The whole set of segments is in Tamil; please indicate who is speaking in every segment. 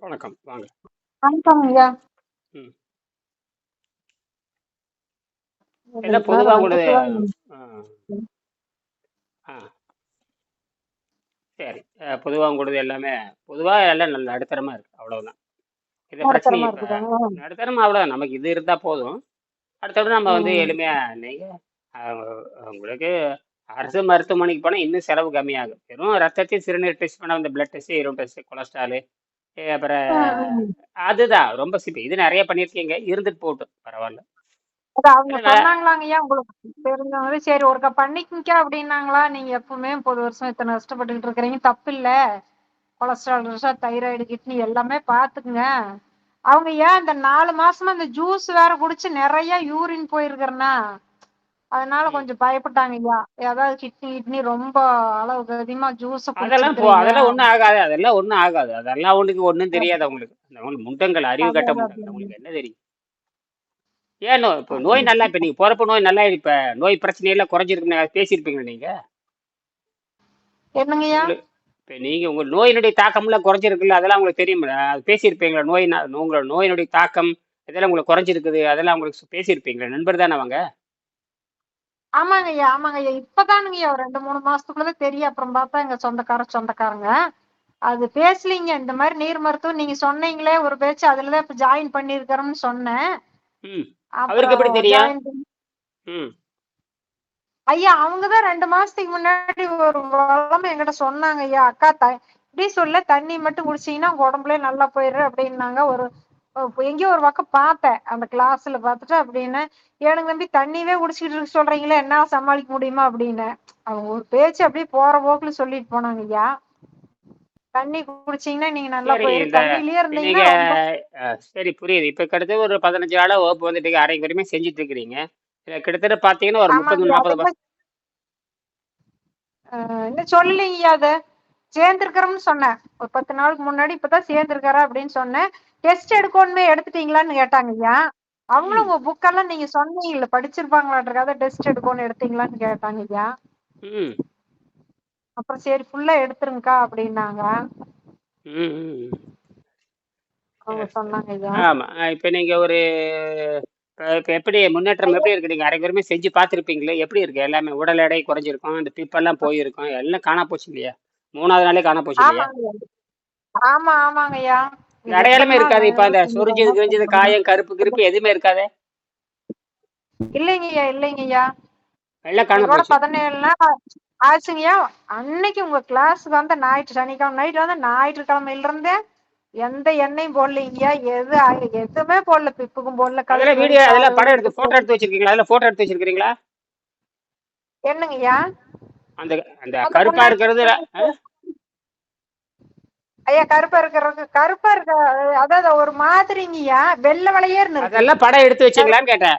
Speaker 1: வணக்கம். வாங்க.
Speaker 2: வணக்கம் ஐயா.
Speaker 1: எல்லாம் பொதுவா உங்களுடைய. சரி. அ பொதுவா உங்களுது எல்லாமே பொதுவா எல்லாம் நல்ல நடுத்தரமா இருக்கு. அவ்வளவுதான். இது பிரச்சனை
Speaker 2: நடுத்தரமா
Speaker 1: இப்ப
Speaker 2: இருக்குதா?
Speaker 1: நடுத்தரமா அவ்வளவுதான். நமக்கு இது இருந்தா போதும். அடுத்தது நம்ம வந்து
Speaker 2: ம்.
Speaker 1: எளிமையா நீங்க அ உங்களுக்கு அரசு மருத்துவமனைக்கு போனா இன்னும் செலவு கம்மியாகும். வெறும் ரத்தத்தையும் சிறுநீர் டெஸ்ட் பண்ணா இந்த blood test, urine test, cholesterol அப்புறம். அதுதான் ரொம்ப சிம்பிள். இது நெறைய பண்ணியிருக்கீங்க. இருந்துட்டு போகட்டும். பரவால்ல.
Speaker 2: அது அவங்க
Speaker 1: இல்ல
Speaker 2: சொன்னாங்களாங்கய்யா உங்களுக்கு தெரிஞ்சவங்க சரி ஒருக்கா பண்ணிக்கங்க அப்படின்னாங்களா? நீங்க எப்பவுமே 30 வருஷம் இத்தனை கஷ்டப்பட்டுக்கிட்டு இருக்கிறீங்க. தப்பில்ல. கொலஸ்ட்ரால், பிரஷர், தைராய்டு, கிட்னி எல்லாமே பார்த்துக்குங்க. அவங்க ஏன் இந்த 4 மாசமா இந்த ஜூஸ் வேற குடிச்சு நெறைய யூரின் போயிருக்கிறேனா, அதனால. கொஞ்சம் பயப்பட்டாங்கய்யா. ஏதாவது கிட்னி கிட்னி ரொம்ப அளவுக்கு அதிகமா ஜூஸ
Speaker 1: அதெல்லாம். அதெல்லாம் ஒண்ணும் ஆகாது. அதெல்லாம் ஒண்ணும் ஆகாது. அதெல்லாம் ஒண்ணுக்கு ஒண்ணும். தெரியாது அவங்களுக்கு. அவங்களுக்கு முண்டங்கள், அறிவு கெட்ட முண்டங்கள்.
Speaker 2: அதான்.
Speaker 1: அவங்களுக்கு என்ன தெரியும்? ஏன் நோ இப்ப நோய். நல்லா இப்ப நீங்க போறப்ப நோய் நல்லா இப்ப நோய் பிரச்சனை எல்லாம் குறைஞ்சிருக்குன்னு பேசியிருப்பீங்களா நீங்க?
Speaker 2: என்னங்கய்யா?
Speaker 1: உங்களுக்கு இப்ப நீங்க உங்க நோயினுடைய தாக்கம்லாம் குறைஞ்சிருக்குல்ல, அதெல்லாம் உங்களுக்கு தெரியும்ல? அது பேசியிருப்பீங்களா? நோய் உங்களோட நோயினுடைய தாக்கம் இதெல்லாம் உங்களுக்கு குறைஞ்சிருக்குது. அதெல்லாம் உங்களுக்கு பேசியிருப்பீங்களா? நண்பர் தானே அவங்க?
Speaker 2: ஆமாங்கய்யா, ஆமாங்கய்யா. இப்பதானுங்கய்யா ஒரு 2, 3 மாசத்துக்குள்ள தான் தெரியும். அப்புறம் பார்த்தா எங்க சொந்தக்கார சொந்தக்காரங்க. அது பேசலீங்க. இந்த மாரி நீர் மருத்துவம் நீங்க சொன்னீங்களே ஒரு பேச்சு அதுல தான் இப்ப ஜாயின் பண்ணியிருக்கிறோம்னு சொன்னேன். ஐயா அவங்க தான் 2 மாசத்துக்கு முன்னாடி ஒரு வளம என்கிட்ட சொன்னாங்கய்யா. அக்கா த இப்படி சொல்ல தண்ணி மட்டும் குடிச்சீங்கன்னா உங்க உடம்புலயே நல்லா போயிரு அப்படின்னாங்க. ஒரு எங்கேயோ ஒரு பக்கம் பார்த்தேன். அந்த கிளாஸ்ல பார்த்துட்டு அப்படின்னு, எனக்கு நம்பி தண்ணியவே குடிச்சுக்கிட்டு இருக்க சொல்றீங்களே என்னால சமாளிக்க முடியுமா அப்படின்னேன். அவங்க ஒரு பேச்சு அப்படியே போற போக்குல சொல்லிட்டு போனாங்கய்யா. தண்ணி குடிச்சீங்கன்னா நீங்க நல்லா
Speaker 1: சரி
Speaker 2: இருந்தீங்கன்னா
Speaker 1: புரியுது. இப்ப கிட்டத்தட்ட ஒரு 15 ஆளா வகுப்பு வந்துட்டீங்க. அரைக்கு வரையுமே செஞ்சுட்டு இருக்கிறீங்க. கிட்டத்தட்ட பார்த்தீங்கன்னா ஒரு 30,
Speaker 2: ஆமாங்கய்யா.
Speaker 1: 40
Speaker 2: அது
Speaker 1: ப
Speaker 2: இன்னும் அ இன்னும் சொல்லலைங்கய்யா அத. சேர்ந்திருக்கிறோம்னு சொன்னேன். ஒரு 10 நாளுக்கு முன்னாடி இப்பதான் சேர்ந்திருக்காரா அப்படின்னு சொன்னேன். டெஸ்ட் எடுக்கோணுமே எடுத்துட்டீங்களான்னு கேட்டாங்கய்யா. அவங்களும்
Speaker 1: ம்.
Speaker 2: உங்க புக்கெல்லாம் நீங்க சொன்னீங்கல்ல படிச்சிருப்பாங்களாட்ருக்கு. அதான் டெஸ்ட் எடுக்கோணும் எடுத்தீங்களான்னு கேட்டாங்கய்யா.
Speaker 1: ம்.
Speaker 2: அப்புறம் சரி ஃபுல்லா எடுத்துருங்கக்கா அப்படின்னாங்க.
Speaker 1: ஆமா. இப்ப நீங்க ஒரு எப்படி முன்னேற்றம்
Speaker 2: ஐயா
Speaker 1: எப்படி இருக்கு? நீங்க அரைக்கு வரையுமே செஞ்சு பார்த்திருப்பீங்களே! எப்படி இருக்கு? எல்லாமே உடல் எடை குறைஞ்சிருக்கும். பிப்பெல்லாம் போயிருக்கும். எல்லாம் காணா போச்சு இல்லையா? 3வது நாளே காணா போச்சு இல்லையா?
Speaker 2: ஆமா, ஆமாங்கய்யா.
Speaker 1: அடையாளமே இருக்காது. இப்ப அந்த சொரிஞ்சது, கிழிஞ்சது, காயம், கருப்பு கிருப்பு எதுவுமே இருக்காதே!
Speaker 2: இல்லைங்கய்யா, இல்லைங்கய்யா. 17 நாள் ஆச்சுங்கய்யா. அன்னைக்கு உங்க கிளாஸ்க்கு வந்த ஞாயிற்று சனிக்கிழமை நைட் வந்து ஞாயிற்றுக்கிழமையில இருந்தே எந்த எண்ணெயும் போடலைங்கய்யா. எது எதுவுமே போடல. பிப்புக்கும் போடல, வலி,
Speaker 1: வீடியோ அதெல்லாம் படம் எடுத்து
Speaker 2: வலி.
Speaker 1: எடுத்து வச்சிருக்கீங்களா? அதெல்லாம் ஃபோட்டோ எடுத்து வச்சிருக்கிறீங்களா?
Speaker 2: என்னங்கய்யா?
Speaker 1: அந்த அந்த கருப்பா இருக்கிறது?
Speaker 2: ஐயா கருப்பா இருக்கிறது கருப்பா இருக்க அதாவது ஒரு மாதிரிங்கய்யா. வெள்ளை வெளையேர்ன்னு இருக்கு.
Speaker 1: அதெல்லாம் படம் எடுத்து. வச்சீங்களான்னு கேட்டேன்.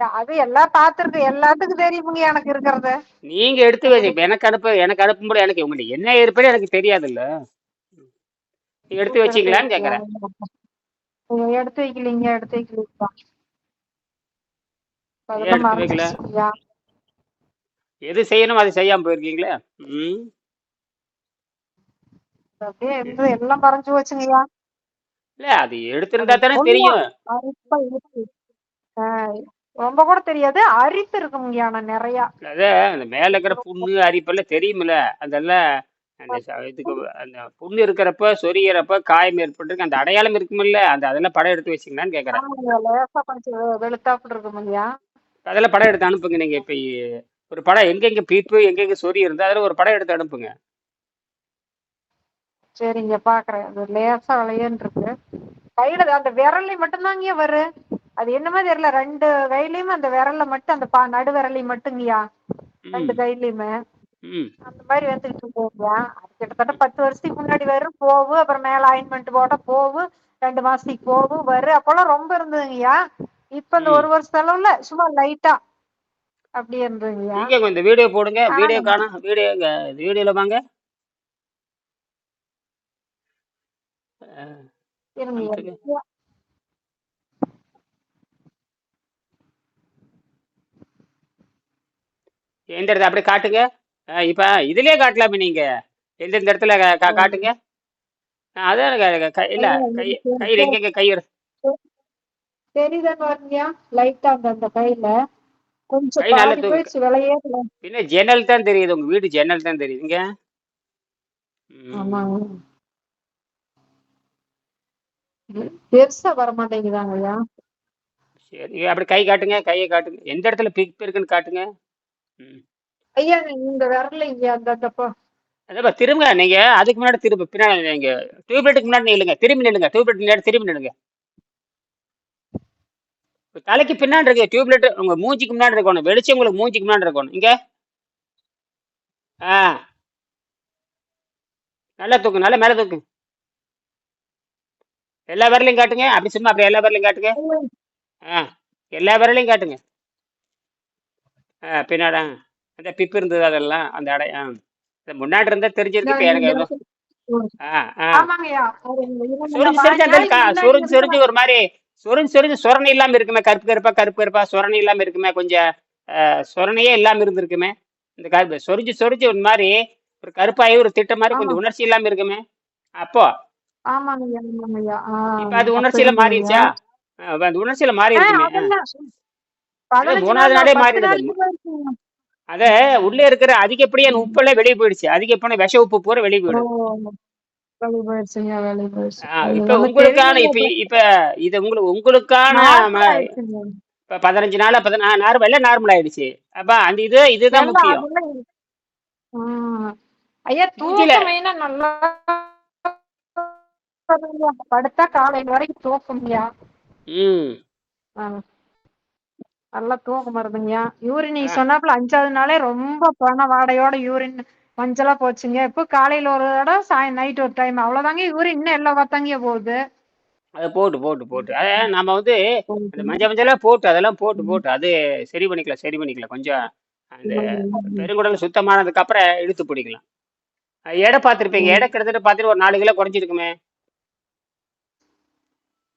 Speaker 2: அது எல்லாம் பார்த்திருக்கு. எல்லாத்துக்கும் தெரியுமுங்க எனக்கு இருக்கிறது.
Speaker 1: நீங்க எடுத்து வச்சு எனக்கு அனுப்ப எனக்கு அனுப்பும்போது எனக்கு உங்களுக்கு என்ன ஏற்புன்னு எனக்கு தெரியாதுல்ல. நீங்க எடுத்து வச்சீங்களான்னு
Speaker 2: வைக்கலையா?
Speaker 1: கேட்கிறேன்.
Speaker 2: எடுத்து வைக்கலீங்க, எடுத்து வைக்கலீங்கப்பா.
Speaker 1: ஏன்
Speaker 2: அதெல்லாம்
Speaker 1: எடுத்து வைக்கல?
Speaker 2: மறைஞ்சிருச்சுங்கய்யா.
Speaker 1: எது செய்யணுமோ அது செய்யாம போயிருக்கீங்களே! ம்.
Speaker 2: அப்படியே எல்லாம் மறைஞ்சு போச்சுங்கய்யா.
Speaker 1: இல்ல அது எடுத்திருந்தா தானே தெரியும்.
Speaker 2: அரிப்பா இருக்கு. ஆ, ரொம்ப கூட தெரியாது. அரிப்பு இருக்குங்கய்யா ஆனா நெறையா.
Speaker 1: அத அந்த மேல இருக்கிற புண்ணு, அரிப்பெல்லாம் தெரியுமில்ல. அதெல்லாம் அந்த ச இதுக்கு அந்த புண்ணு இருக்கிறப்ப, சொரியறப்ப, காயம் ஏற்பட்டிருக்கு. அந்த அடையாளம் இருக்குமில்ல. அந்த அதெல்லாம் படம் எடுத்து வச்சீங்களான்னு கேட்கிறேன்.
Speaker 2: ஆமாங்கய்யா. லேசா கொஞ்சம் வெ வெளுத்தாப்புல இருக்குமுங்கய்யா.
Speaker 1: அதெல்லாம் படம் எடுத்து அனுப்புங்க நீங்க. இப்ப ஒரு படம் எங்கெங்க பீப்பு, எங்கெங்க சொறி இருந்தா அதில ஒரு படம் எடுத்து அனுப்புங்க.
Speaker 2: சரிங்க பார்க்குறேன். அது லேசா வெளையேன்னு இருக்கு. கையில அந்த விரல்ல மட்டும் தாங்கய்யா வரும். அது என்னமோ தெரியல 2 கையிலயுமே அந்த விரல்ல மட்டும் அந்த ப நடு விரலையும் மட்டுங்கய்யா. 2
Speaker 1: ம்.
Speaker 2: கையிலயுமே. அந்த மாரி வந்துகிட்டு இருக்குங்கய்யா. அது கிட்டத்தட்ட 10 வருஷத்துக்கு முன்னாடி வரும், போகும். அப்புறம் மேல ஆயின்மெண்ட் போட்டா போகும். 2 மாசத்துக்கு போகும், வரும். அப்போலாம் ரொம்ப இருந்ததுங்கய்யா. இப்ப இந்த
Speaker 1: ம்.
Speaker 2: 1 வருஷ அளவுல சும்மா லைட்டா அப்படியே இருந்ததுங்கய்யா.
Speaker 1: இந்த வீடியோ போடுங்க. வீடியோ காணோம். வீடியோ? வீடியோல வாங்க. எந்த இடத்துல அப்படியே காட்டுங்க. இப்ப இதிலயே காட்டலாமே நீங்க. எந்தெந்த இடத்துல. காட்டுங்க. அதான் இல்ல கை கையில் எங்க கை இரு-
Speaker 2: தெரியுதா பாருங்கயா லைட்டா அந்த அந்த கையில கொஞ்சம் விலையே
Speaker 1: பின்ன ஜன்னல் தான் தெரியுது உங்க வீடு ஜன்னல் தான் தெரியுதுங்க.
Speaker 2: ஆமாங்க பெருசா வர மாட்டேங்குதாங்கய்யா
Speaker 1: சரி அப்படி கை காட்டுங்க கையை காட்டுங்க. எந்த இடத்துல பிக் இருக்குன்னு காட்டுங்க. ம்.
Speaker 2: ஐயா இந்த விரல இங்க அந்த அந்த ப-
Speaker 1: அதப்பா திரும்ப நீங்க அதுக்கு முன்னாடி திரும்ப பின்னாடி நீங்க டியூப்லைட்டுக்கு முன்னாடி நில்லுங்க திரும்பி நில்லுங்க டியூப்லைட் முன்னாடி திரும்பி நில்லுங்க. இப்ப தலைக்கு பின்னாடி இருக்கு டியூப்லைட் உங்க மூஞ்சிக்கு முன்னாடி இருக்கணும் வெளிச்சம் உங்களுக்கு மூஞ்சிக்கு முன்னாடி இருக்கணும் இங்க. ஆ. நல்லா தூக்கு நல்லா மேல தூக்கு. எல்லா விரலையும் காட்டுங்க. அப்படி சும்மா அப்படி எல்லா விரலையும் காட்டுங்க. ஆ எல்லா விரலையும் காட்டுங்க. ஆ பின்னாடா அந்த பிப்பு இருந்தது அதெல்லாம் அந்த அடை ஆ இந்த முன்னாடி இருந்தா தெரிஞ்சிருக்கு இப்ப எனக்கு சொரிஞ்சு சொரிஞ்சு ஒரு மாதிரி சொரிஞ்சு சொரிஞ்சு சொரணை இல்லாம இருக்குமே கருப்பு கருப்பா கருப்பு கருப்பா சொரணை இல்லாம இருக்குமே கொஞ்சம் சொரணையே இல்லாம இருந்திருக்குமே. இந்த கருப்பு சொரிஞ்சு சொரிஞ்சு ஒரு மாதிரி ஒரு கருப்பாயி ஒரு திட்ட மாதிரி கொஞ்சம் உணர்ச்சி இல்லாம இருக்குமே. அப்போ
Speaker 2: ஆமாங்கய்யா ஆமாங்கய்யா ஆ,
Speaker 1: இப்ப அது உணர்ச்சியில மாறிடுச்சா அந்த உணர்ச்சியில மாறி
Speaker 2: பத்து
Speaker 1: மாறிடுது. அத உள்ளே இருக்கிற அதிகப்படியான உப்பெல்லாம் வெளியே போயிடுச்சு அதிகப்படியான விஷ உப்பு பூரா வெளியே போயிடும் இப்ப உங்களுக்கான. இப்ப இப்ப இது உங்களுக்கு உங்களுக்கான. இப்ப பதினஞ்சு நாள் பதினா நார்மல் எல்லாம் நார்மல் ஆயிடுச்சு அப்ப அந்த இது இதுதான்
Speaker 2: எல்லாம்
Speaker 1: முக்கியம்.
Speaker 2: ஐயா தூக்கம் மெயினா நல்லா. படுத்தா காலையில வரைக்கும் தூக்கம்யா நல்லா தூக்கம் வருதுங்கய்யா யூரின் நீ. சொன்னாப்புல அஞ்சாவது நாளே ரொம்ப பண வாடையோட யூரின் மஞ்சளா போச்சுங்க. இப்போ காலையில ஒரு தடவை சாய் நைட் ஒரு டைம் அவ்வளவுதாங்க யூரின். இன்னும் எல்லாம் பார்த்தாங்க போகுது.
Speaker 1: அது போட்டு போட்டு போட்டு. அத நம்ம வந்து அந்த மஞ்சள் மஞ்சளா போட்டு அதெல்லாம் போட்டு போட்டு. அது சரி பண்ணிக்கலாம் சரி பண்ணிக்கலாம் கொஞ்சம் அந்த பெருங்குடல் சுத்தமானதுக்கு அப்புறம் இழுத்து பிடிக்கலாம். எடை பார்த்துருப்பீங்க. எடை கிட்டத்தட்ட பார்த்துட்டு ஒரு நாலு கிலோ குறைஞ்சிருக்குமே.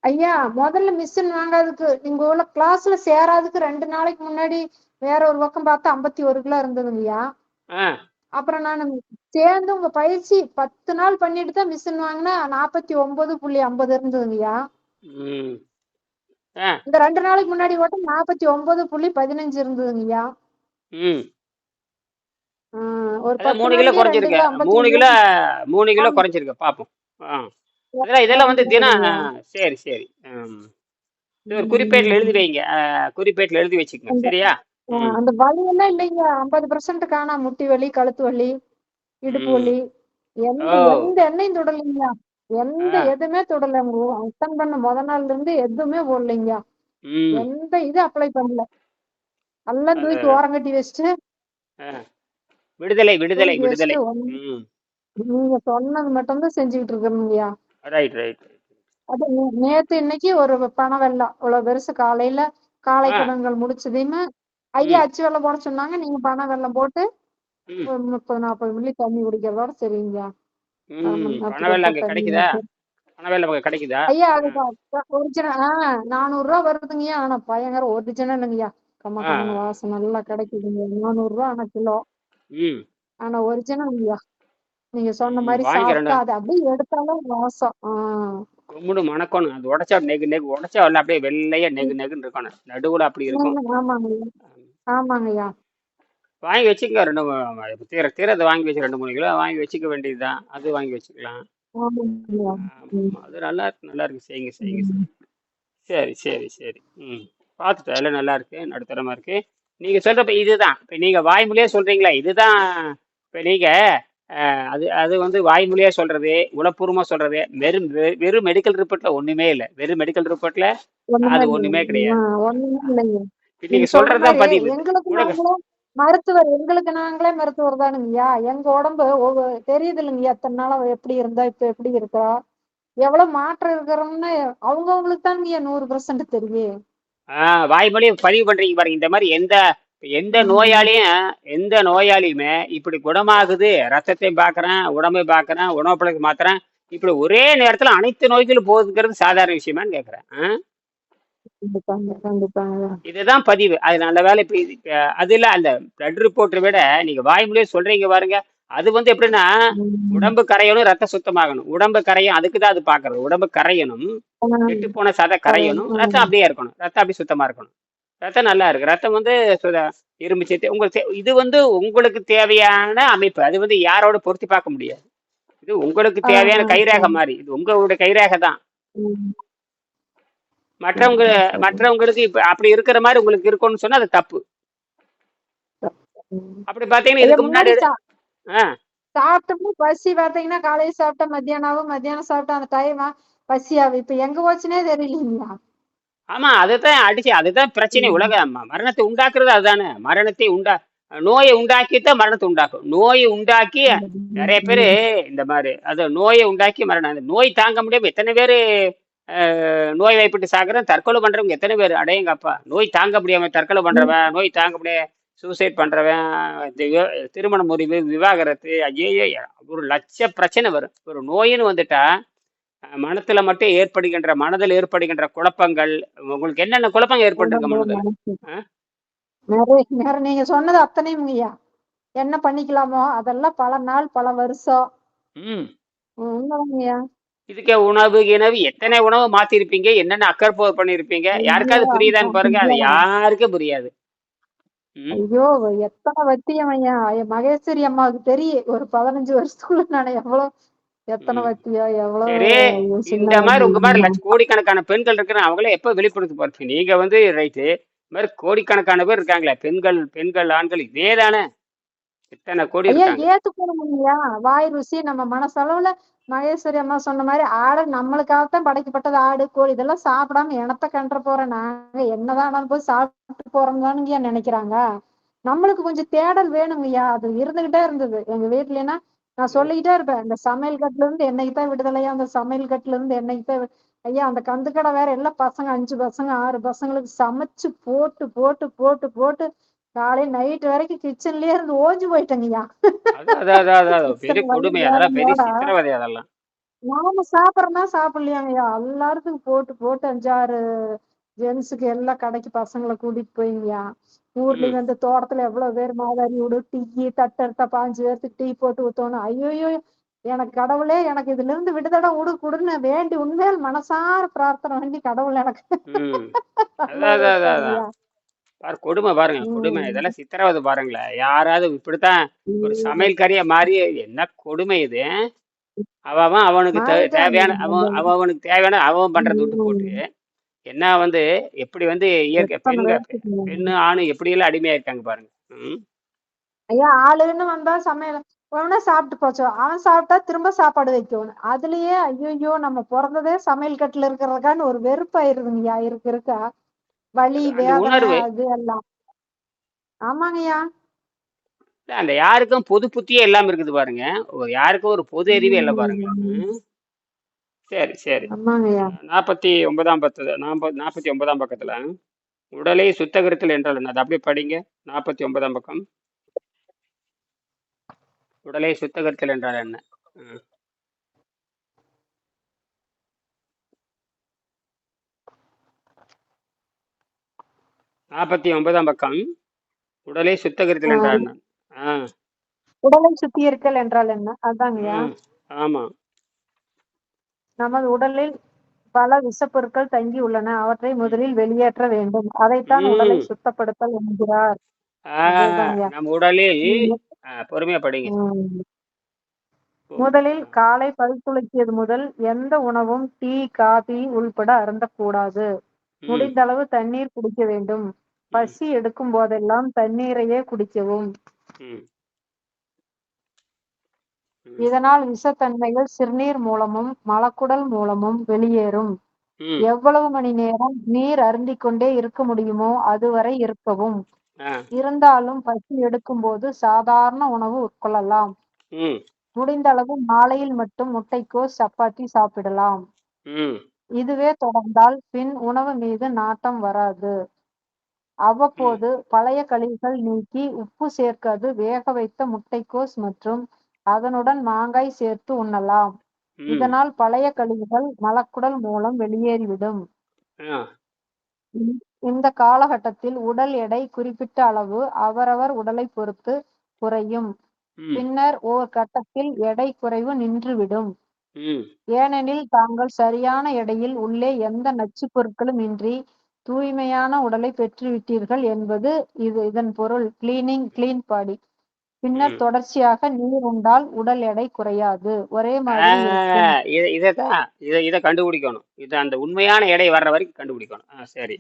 Speaker 2: ஐயா முதல்ல மிஷின் வாங்காததுக்கு. நீங்க உள்ள கிளாஸ்ல சேராதுக்கு ரெண்டு நாளைக்கு முன்னாடி வேற ஒரு பக்கம் பார்த்தா ஐம்பத்தி ஒரு கிலோ இருந்ததுங்கய்யா
Speaker 1: ஆ.
Speaker 2: அப்புறம் நான் சேர்ந்து உங்க பயிற்சி பத்து நாள் பண்ணிட்டு தான் மிஷின் வாங்கினா நாற்பத்தி ஒன்பது புள்ளி ஐம்பது இருந்ததுங்கய்யா
Speaker 1: ம். ஆ.
Speaker 2: இந்த ரெண்டு நாளைக்கு முன்னாடி மட்டும் நாற்பத்தி ஒன்பது புள்ளி பதினஞ்சு இருந்ததுங்கய்யா
Speaker 1: ம்.
Speaker 2: ஆஹ் ஒரு
Speaker 1: மூணு கிலோ குறைஞ்சிருக்கு மூணு. கிலோ மூணு கிலோ குறைஞ்சிருக்கு. பார்ப்போம் ஆ. இதெல்லாம் இதெல்லாம் வந்து தினம் சரி சரி. இது ஒரு குறிப்பேட்டில் எழுதி வைங்க. குறிப்பேட்டில் எழுதி வச்சுக்கோங்க. சரியா.
Speaker 2: அந்த வலி எல்லாம் இல்லைங்க. ஐம்பது பர்சன்ட் காணா முட்டி வலி கழுத்து வலி இடுப்பு. வலி. எந்த. எந்த எண்ணெயும் தொடலைங்க. எந்த. எதுவுமே தொடல. அட்டன் பண்ண முத நாள்ல இருந்து எதுவுமே போடலைங்க. எந்த இது அப்ளை பண்ணல. எல்லாம் தூக்கி ஓரம் கட்டி வச்சுட்டு.
Speaker 1: விடுதலை விடுதலை விடுதலை.
Speaker 2: நீங்க சொன்னது மட்டும்தான் செஞ்சுக்கிட்டு இருக்கணுங்கய்யா.
Speaker 1: ரைட் ரைட்
Speaker 2: அது நேத்து இன்னைக்கு ஒரு பணம் வெள்ளம் இவ்வளவு பெருசு காலையில காலை. கடன்கள் முடிச்சதையுமே ஐயா அச்சு வெள்ளம் போட சொன்னாங்க. நீங்க பணம் வெள்ளம் போட்டு முப்பது நாற்பது மில்லி தண்ணி குடிக்கிறதோட சரிங்க. ஐயா அது ஒரிஜினல் ஆஹ் நானூறு ரூபா வருதுங்கய்யா ஆனா பயங்கர ஒரிஜினலுங்கய்யா கம்ம வாசம் நல்லா கிடைக்குதுங்க நானூறு ரூபா ஆனா கிலோ. ஆனா ஒரிஜினல்ங்கய்யா நீங்க சொன்ன மாதிரி. சாப்பிட்டா அது அப்படியே எடுத்தாலும் வாசம்.
Speaker 1: கும்பிடு மணக்கணும். அது உடச்சா நெகு நெகு உடச்சா வரல அப்படியே வெள்ளையா நெகு நெகுன்னு இருக்கணும் நடுவுல அப்படி இருக்கும்.
Speaker 2: ஆமாங்கய்யா. ஆமாங்கய்யா.
Speaker 1: வாங்கி வச்சுக்க ரெண்டு தீர தீரத்தை வாங்கி வச்சு ரெண்டு மூணு கிலோ வாங்கி வச்சுக்க வேண்டியதுதான். அது வாங்கி வச்சுக்கலாம். அது நல்லா இருக்கு நல்லா இருக்கு. செய்யுங்க செய்யுங்க. சரி சரி சரி. ம். பார்த்துட்டேன் எல்லாம் நல்லா இருக்கு நடுத்தரமா இருக்கு. நீங்க சொல்றப்ப இதுதான். இப்ப நீங்க வாய்மொழியே சொல்றீங்களா இதுதான். இப்ப நீங்க அஹ், அது அது வந்து வாய்மொழியா சொல்றது உளப்பூர்வமா சொல்றது வெறும் வெறும் மெடிக்கல் ரிப்போர்ட்ல ஒண்ணுமே இல்லை. வெறும் மெடிக்கல் ரிப்போர்ட்ல அது. ஒண்ணுமே கிடையாது. நீங்க
Speaker 2: நீங்க சொல்ற
Speaker 1: சொல்றதுதான் பதிவு.
Speaker 2: மருத்துவர் எங்களுக்கு நாங்களே மருத்துவர் தானுங்கய்யா. எங்க உடம்பு தெரியுது இல்லைங்கய்யா எத்தனை நாளா எப்படி இருந்தா இப்ப எப்படி இருக்கா? எவ்வளவு மாற்றம் இருக்கிறோம்னு அவங்கவுங்களுக்கு தானுங்கய்யா நூறு பெர்சன்ட் தெரியும்
Speaker 1: ஆஹ் வாய்மொழி பதிவு பண்றீங்க பாருங்க. இந்த மாதிரி எந்த எந்த நோயாளியும் எந்த நோயாளியுமே இப்படி குணமாகுது ரத்தத்தை பார்க்கறேன் உடம்பை பார்க்கறேன் உணவு பழக்க மாத்துறேன் இப்படி ஒரே நேரத்துல அனைத்து நோய்களும் போகுதுங்கிறது சாதாரண விஷயமான்னு கேட்கறேன் இதுதான் பதிவு. அது நல்ல வேலை இப்ப இது- இப்ப அது இல்ல அந்த பிளட் ரிப்போர்ட்டை விட நீங்க வாய்மொழியே சொல்றீங்க பாருங்க. அது வந்து எப்படின்னா. உடம்பு கரையணும் ரத்த சுத்தமாகணும். உடம்பு கரையும் அதுக்கு தான் அது பாக்குறது உடம்பு கரையணும் கெட்டு போன சதை கரையணும் ரத்தம் அப்படியே இருக்கணும். ரத்தம் அப்படியே சுத்தமா இருக்கணும். ரத்தம் நல்லா இருக்கு. ரத்தம் வந்து இரும்பு சத்து உங்களுக்கு இது வந்து உங்களுக்கு தேவையான அமைப்பு. அது வந்து யாரோட பொருத்தி பார்க்க முடியாது. இது உங்களுக்கு தேவையான கைரேகை மாதிரி. இது உங்களுடைய கைரேகை தான். மற்றவங்க. மற்றவங்களுக்கு இப்ப அப்படி இருக்கிற மாதிரி உங்களுக்கு இருக்கும்னு சொன்னா அது தப்பு. அப்படி பாத்தீங்கன்னா இதுக்கு முன்னாடி
Speaker 2: சாப்பிட்டோம்னா பசி பாத்தீங்கன்னா காலையில சாப்பிட்டா மத்தியானம் ஆகும் மத்தியானம் சாப்பிட்டா அந்த டைமா பசியாகும். இப்ப எங்க போச்சுனே தெரியலீங்களா?
Speaker 1: ஆமா அதுதான் அடிச்சு அதுதான் பிரச்சனை. உலக மரணத்தை உண்டாக்குறது அதுதானே. மரணத்தை உண்டா நோயை உண்டாக்கித்தான் மரணத்தை உண்டாக்கும். நோயை உண்டாக்கி நிறைய பேரு இந்த மாதிரி அது நோயை உண்டாக்கி மரணம். நோய் தாங்க முடியாம எத்தனை பேரு நோய் வாய்ப்பட்டு சாகுறேன் தற்கொலை பண்றவங்க எத்தனை பேர்? அடையங்கப்பா நோய் தாங்க முடியாம தற்கொலை பண்றவன் நோய் தாங்க முடியாம சூசைட் பண்றவன் திருமண முறிவு விவாகரத்து ஐயோ ஒரு லட்ச பிரச்சனை வரும். ஒரு நோயின்னு வந்துட்டா மனத்துல மட்டும் ஏற்படுகின்ற மனதில் ஏற்படுகின்ற குழப்பங்கள் உங்களுக்கு என்னென்ன குழப்பங்கள் ஏற்பட்டிருக்கு மனதில்?
Speaker 2: நீங்க சொன்னது அத்தனையும் ஐயா என்ன பண்ணிக்கலாமோ? அதெல்லாம் பல நாள் பல வருஷம்.
Speaker 1: இதுக்கே உணவு கிணவு எத்தனை உணவு மாத்திருப்பீங்க? என்னென்ன அக்கற்போ பண்ணிருப்பீங்க? யாருக்காவது புரியுதான்னு பாருங்க. அது யாருக்கும் புரியாது.
Speaker 2: ஐயோ எத்தனை வத்தியம் ஐயா மகேஸ்வரி அம்மாவுக்கு தெரியும் ஒரு பதினஞ்சு வருஷத்துக்குள்ள நான் எவ்வளவு எத்தனை. வத்தியா எவ்வளவு
Speaker 1: இந்த மாதிரி உங்க மாதிரி. லட்ச கோடிக்கணக்கான பெண்கள் இருக்கிற அவங்களே எப்ப வெளிப்படுத்த போறீங்க நீங்க வந்து ரைட்டு இந்த மாதிரி கோடிக்கணக்கான பேர் இருக்காங்களே. பெண்கள் பெண்கள் ஆண்கள் இதே தானே. இத்தனை கோடி
Speaker 2: ஏத்துக்கணும் இல்லையா வாய் ருசி நம்ம மனசளவுல மகேஸ்வரி அம்மா சொன்ன மாதிரி ஆடு நம்மளுக்காகத்தான் படைக்கப்பட்டது. ஆடு கோழி இதெல்லாம் சாப்பிடாம எனத்த கன்ற போறோம் நாங்க என்னதான் போய் சாப்பிட்டு போறோம்னு நினைக்கிறாங்க. நம்மளுக்கு கொஞ்சம் தேடல் வேணுங்கய்யா அது இருந்துகிட்டே இருந்தது. எங்க வீட்லன்னா நான் சொல்லிக்கிட்டே இருப்பேன் இந்த சமையல் கட்டுல இருந்து என்னைக்கு தான் விடுதலையா அந்த சமையல் கட்டுல இருந்து என்னைக்கு தான் ஐயா அந்த கந்துக்கடை வேற எல்லாம் பசங்க அஞ்சு பசங்க ஆறு பசங்களுக்கு சமைச்சு போட்டு போட்டு போட்டு போட்டு காலை நைட் வரைக்கும் கிச்சன்லயே இருந்து ஓஞ்சு போயிட்டேங்கய்யா நாம சாப்பிடறோம்னா சாப்பிடலையாங்கய்யா எல்லாருக்கும் போட்டு போட்டு அஞ்சாறு ஜென்ஸுக்கு எல்லாம் கடைக்கு பசங்களை கூட்டிட்டு போயிங்கய்யா ஊர்லயும்
Speaker 1: ம்.
Speaker 2: வந்து தோட்டத்துல எவ்வளவு பேர் மாதாரி விடு டீ தட்டெடுத்தா பாஞ்சு பேர்த்துக்கு டீ போட்டு ஊத்தணும் ஐயோ எனக்கு கடவுளே எனக்கு இதுல இருந்து விடுதலை விடு கொடுன்னு வேண்டி உண்மையால் மனசார பிரார்த்தனை பண்ணி கடவுள் எனக்கு.
Speaker 1: கொடுமை பாருங்க கொடுமை. இதெல்லாம் சித்திரவதை பாருங்களேன். யாராவது இப்படித்தான் ஒரு சமையல்காரியா மாறி என்ன கொடுமை இது? அவன் அவன் அவனுக்கு தேவையான அவன் அவன் அவனுக்கு தேவையான அவன் பண்றதை விட்டு போட்டு என்ன வந்து எப்படி வந்து இயற்கை பெண்க பெண்ணு ஆணு எப்படி எல்லாம் அடிமையா இருக்காங்க பாருங்க
Speaker 2: ஐயா ஆளுன்னு வந்தா சமையல் உடனே சாப்பிட்டு போச்சு. அவன் சாப்பிட்டா திரும்ப சாப்பாடு வைக்கணும் அதுலயே ஐயோ நம்ம பிறந்ததே சமையல் கட்டுல இருக்கிறதுக்கான்னு ஒரு வெறுப்பாயிருதுங்கய்யா இருக்க இருக்க? வலி வேதனை அது எல்லாம். ஆமாங்கய்யா
Speaker 1: அந்த யாருக்கும் பொது புத்தியே இல்லாம இருக்குது பாருங்க. யாருக்கும் ஒரு பொது அறிவே இல்லை பாருங்க. சரி சரி. நாற்பத்தி ஒன்பதாம் பத்து நாற்பது நாற்பத்தி ஒன்பதாம் பக்கத்துல. உடலை சுத்தகரித்தல் என்றால் என்ன அது அப்படியே படிங்க. நாற்பத்தி ஒன்பதாம் பக்கம். உடலை சுத்தகரித்தல் என்றால் என்ன. நாற்பத்தி ஒன்பதாம் பக்கம். உடலை சுத்தகரித்தல் என்றால் என்ன?
Speaker 2: உடலை சுத்திகரித்தல் என்றால் என்ன? அதாங்கய்யா.
Speaker 1: ம் ஆமா.
Speaker 2: நமது உடலில் பல விஷப்பொருட்கள் தங்கி உள்ளன. அவற்றை முதலில் வெளியேற்ற வேண்டும். அதைத்தான் உடலை சுத்தப்படுத்தல் என்கிறார்.
Speaker 1: நம் உடலில் பொறுமையா படிங்க
Speaker 2: முதலில் காலை பல் துளக்கியது முதல் எந்த உணவும் டீ காபி உள்பட அருந்தக்கூடாது.
Speaker 1: ம்.
Speaker 2: முடிந்தளவு தண்ணீர் குடிக்க வேண்டும். பசி எடுக்கும் போதெல்லாம் தண்ணீரையே குடிக்கவும். இதனால் விஷத்தன்மைகள் சிறுநீர் மூலமும் மலக்குடல் மூலமும் வெளியேறும். எவ்வளவு மணி நேரம் நீர் அருந்திக் கொண்டே இருக்க முடியுமோ அதுவரை இருக்கவும். இருந்தாலும் பசி எடுக்கும் போது சாதாரண உணவு உட்கொள்ளலாம்.
Speaker 1: ம்.
Speaker 2: முடிந்தளவு மாலையில் மட்டும் முட்டைக்கோஸ் சப்பாத்தி சாப்பிடலாம். இதுவே தொடர்ந்தால் பின் உணவு மீது நாட்டம் வராது. அவ்வப்போது பழைய கழிவுகள் நீக்கி உப்பு சேர்க்காது வேக வைத்த முட்டைக்கோஸ் மற்றும் அதனுடன் மாங்காய் சேர்த்து உண்ணலாம். இதனால் பழைய கழிவுகள் மலக்குடல் மூலம் வெளியேறிவிடும். இந்த காலகட்டத்தில் உடல் எடை குறிப்பிட்ட அளவு அவரவர் உடலை பொறுத்து குறையும். பின்னர் ஓர் கட்டத்தில் எடை குறைவு நின்றுவிடும். ஏனெனில் தாங்கள் சரியான எடையில் உள்ளே எந்த நச்சுப் பொருட்களும் இன்றி தூய்மையான உடலை பெற்றுவிட்டீர்கள் என்பது இது இதன் பொருள். Cleaning clean body. பின்னர் தொடர்ச்சியாக நீர் உண்டால் உடல் எடை குறையாது. ஒரே மாதிரி இருக்கும்.
Speaker 1: இதை இதை கண்டுபிடிக்கணும். இது அந்த உண்மையான எடை வர்ற வரைக்கும் கண்டுபிடிக்கணும். சரி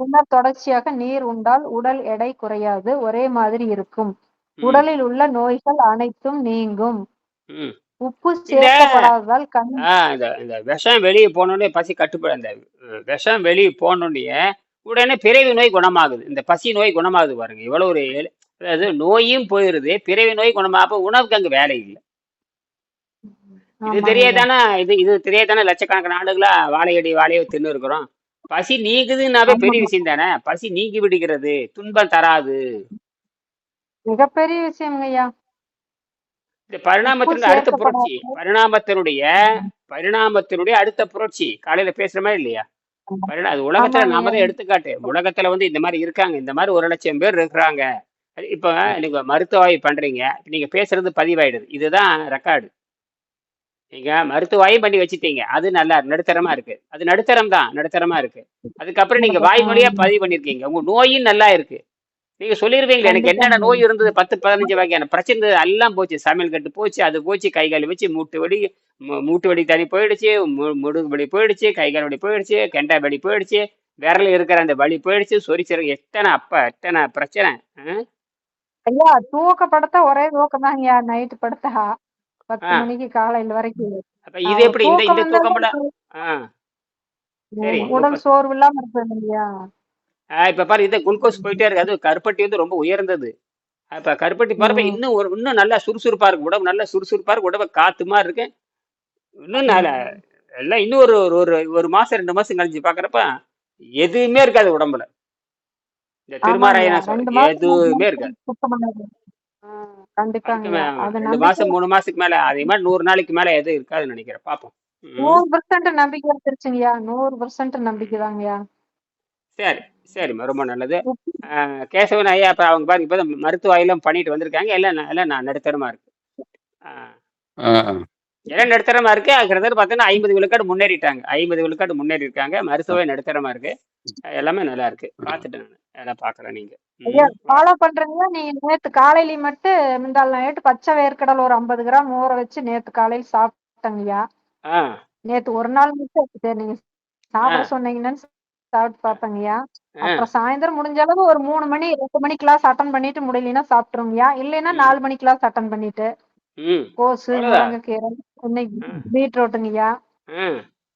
Speaker 2: பின்னர் தொடர்ச்சியாக நீர் உண்டால் உடல் எடை குறையாது. ஒரே மாதிரி இருக்கும். உடலில் உள்ள நோய்கள் அனைத்தும் நீங்கும். உப்பு சேர்க்கப்படாததால் கண்
Speaker 1: இந்த விஷம் வெளியே போனோடனே பசி கட்டுப்பட இந்த விஷம் வெளியே போனோடனே உடனே பிறவி நோய் குணமாகுது. இந்த பசி நோய் குணமாகுது பாருங்க. இவ்வளோ ஒரு அதாவது நோயும் போயிருது பிறவி நோய் குணமாக அப்போ உணவுக்கு அங்கே வேலை இல்லை. இது தெரியாதானே? இது இது தெரியாதானே? லட்சக்கணக்கான ஆண்டுகளா வாழையடி வாழையை தின்னு இருக்கிறோம். பசி நீக்குதுன்னாவே பெரிய விஷயம் தானே? பசி நீக்கி விடுகிறது துன்பம் தராது.
Speaker 2: மிகப்பெரிய விஷயங்க ஐயா.
Speaker 1: இந்த பரிணாமத்தினுடைய அடுத்த புரட்சி பரிணாமத்தினுடைய பரிணாமத்தினுடைய அடுத்த புரட்சி. காலையில பேசுற மாதிரி இல்லையா? பரிணா அது உலகத்துல நாம தான் எடுத்துக்காட்டு. உலகத்துல வந்து இந்த மாதிரி இருக்காங்க இந்த மாதிரி ஒரு லட்சம் பேர் இருக்கிறாங்க. இப்ப நீங்க மருத்துவ ஆய்வு பண்றீங்க நீங்க பேசுறது பதிவாயிடுது. இதுதான் ரெக்கார்டு நீங்க மருத்துவ ஆய்வு பண்ணி வச்சுட்டீங்க. அது நல்லா நடுத்தரமா இருக்கு. அது நடுத்தரம் தான். நடுத்தரமா இருக்கு. அதுக்கப்புறம் நீங்க வாய்மொழியா பதிவு பண்ணிருக்கீங்க. உங்க நோயும் நல்லா இருக்கு. நீங்க சொல்லிருவீங்களே எனக்கு என்னென்ன நோய் இருந்தது? பத்து பதினஞ்சு வகையான பிரச்சனை எல்லாம் போச்சு. சமையல் கட்டு போச்சு. அது போச்சு. கை கால் வச்சு மூட்டு வலி மூட்டு வலி தனி போயிடுச்சு. மு- முதுகு வலி போயிடுச்சு. கை கால் வலி போயிடுச்சு. கெண்டா வலி போயிடுச்சு. விரல் இருக்கிற அந்த வலி போயிடுச்சு. சொரிச்சிரு எத்தனை அப்ப? எத்தனை பிரச்சனை?
Speaker 2: ஐயா தூக்க படுத்தா ஒரே தூக்கம் தான் ஐயா. நைட்டு படுத்தா பத்து மணிக்கு காலையில வரைக்கும்.
Speaker 1: அப்ப இது எப்படி இந்த இந்த தூக்கம்.
Speaker 2: உடல் சோர்வு இல்லாம இருப்பேன்
Speaker 1: ஆ, இப்ப பாரு இது குளுக்கோஸ் போயிட்டே இருக்கு. அது கருப்பட்டி வந்து ரொம்ப உயர்ந்தது. அப்ப கருப்பட்டி
Speaker 2: ம்,
Speaker 1: இன்னும் ஒரு இன்னும் நல்லா சுறுசுறுப்பா இருக்கு. உடம்பு நல்லா சுறுசுறுப்பா இருக்கு. உடம்பு காத்து மாதிரி இருக்கு. இன்னும் நல்ல. எல்லாம் இன்னும் ஒரு ஒரு ஒரு ஒரு மாசம் ரெண்டு மாசம் கழிச்சு பாக்குறப்ப எதுவுமே இருக்காது உடம்புல. இந்த திருமாராயண சொல்ல எதுவுமே இருக்காது. ரெண்டு மாசம் மூணு மாசத்துக்கு மேல அதே மாதிரி நூறு நாளைக்கு மேல எதுவும் இருக்காதுன்னு நினைக்கிறேன். பாப்போம்.
Speaker 2: நூறு பெர்சன்ட் நம்பிக்கை வந்துருச்சுங்கய்யா. நூறு பெர்சன்ட் நம்பிக்கை தாங்கய்யா
Speaker 1: சரி. சரிம்மா ரொம்ப நல்லது. கேசவன் ஐயா இப்ப அவங்க பாருங்க இப்பதான் மருத்துவ ஆய்வுலாம் பண்ணிட்டு வந்திருக்காங்க. எல்லாம் எல்லாம் நான் நடுத்தரமா இருக்கு. எல்லாம் நடுத்தரமா இருக்கு. கிட்டத்தட்ட பார்த்தீங்கன்னா ஐம்பது விழுக்காடு முன்னேறிட்டாங்க. ஐம்பது விழுக்காடு முன்னேறி இருக்காங்க. மருத்துவ நடுத்தரமா இருக்கு. எல்லாமே நல்லா இருக்கு. பார்த்துட்டேன் நான். எல்லாம் பார்க்குறேன் நீங்க.
Speaker 2: ஐயா
Speaker 1: ம்
Speaker 2: ஃபாலோ பண்றீங்களா? நீங்க நேத்து காலையில மட்டும் முந்தாள் நைட்டு பச்சை வேர்க்கடலை ஒரு ஐம்பது கிராம் ஊற வச்சு நேத்து காலையில சாப்பிட்டேங்கய்யா. நேத்து ஒரு நாள் மட்டும் நீங்க சாப்பிட சொன்னீங்கன்னு சாப்பிட்டு பார்ப்பேங்கய்யா
Speaker 1: ஆ.
Speaker 2: அப்புறம் சாயந்தரம் முடிஞ்ச அளவு ஒரு மூணு மணி ரெண்டு மணி கிளாஸ் அட்டன் பண்ணிட்டு முடியலன்னா சாப்பிட்டுருங்கய்யா. இல்லைன்னா நாலு மணி கிளாஸ் அட்டன் பண்ணிட்டு கோஸு முருங்கைக்கீரை பீட்ரூட்டுங்கய்யா.